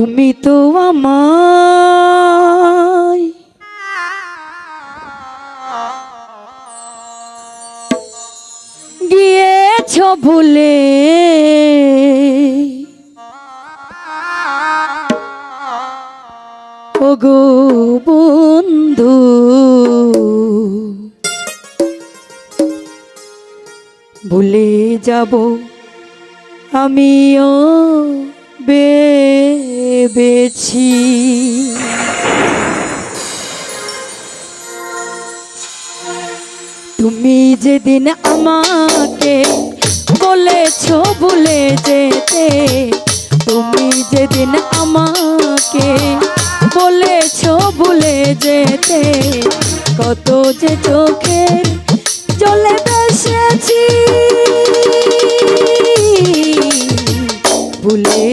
তুমি তো আমায় গিয়েছ ভুলে। ওগো বন্ধু ভুলে যাব আমিও। বেবেছি তুমি যেদিন আমাকে বলেছ ভুলে যেতে, তুমি যেদিন আমাকে বলেছ ভুলে যেতে, কত যে চোখে চলে বেসেছি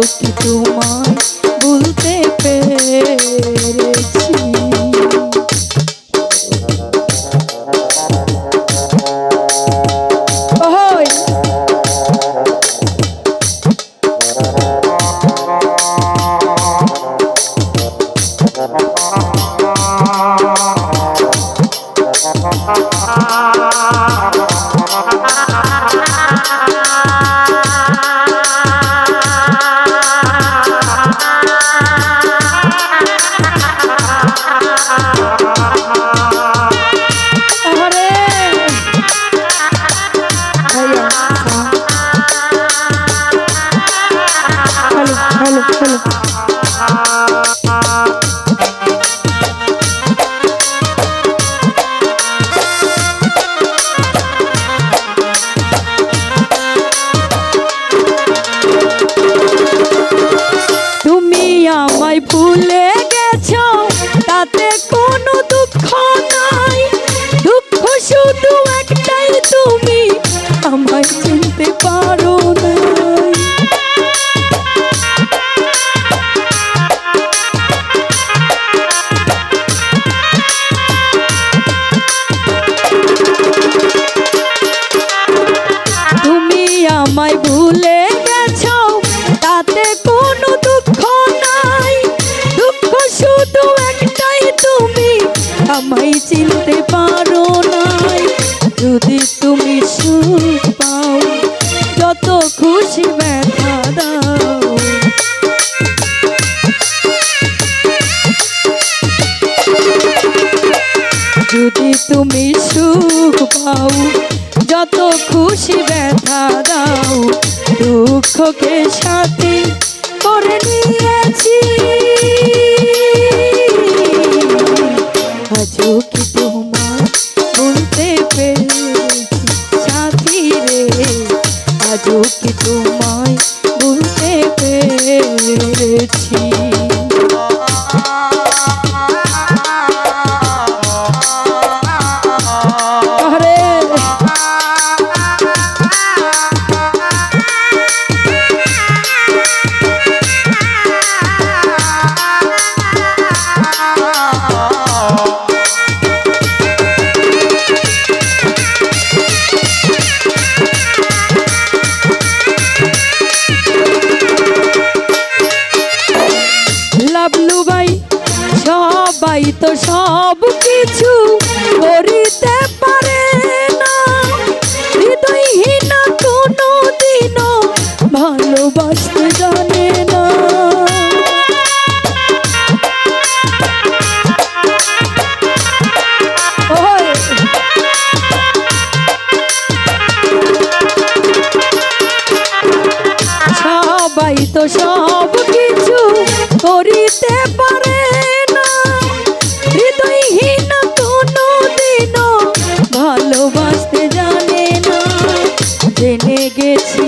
কি তোমায় আমায় চিনতে পারো নাই। যদি তুমি সুখ পাও, যত খুশি ব্যথা দাও। যদি তুমি সুখ পাও, যত খুশি ব্যথা দাও। দুঃখকে সাথে জেনে গেছি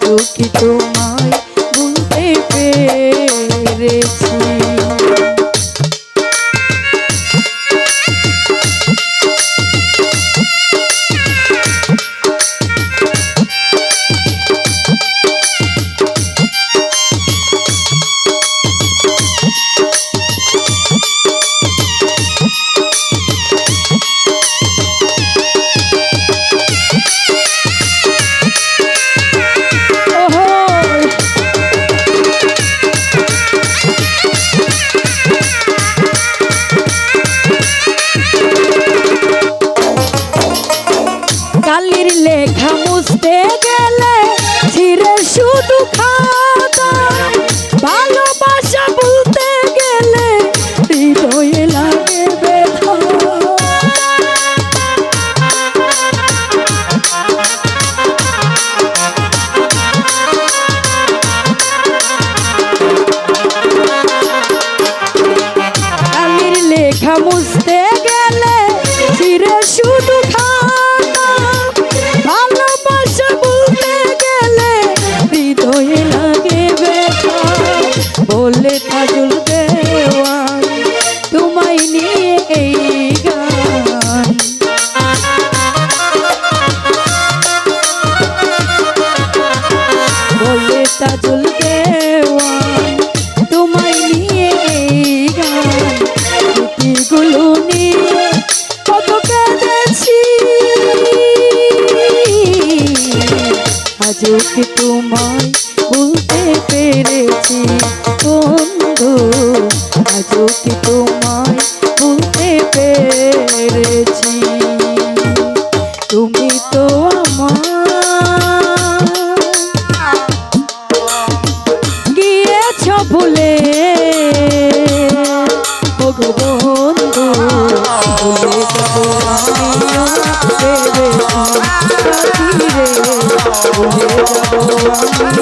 দুঃখিত।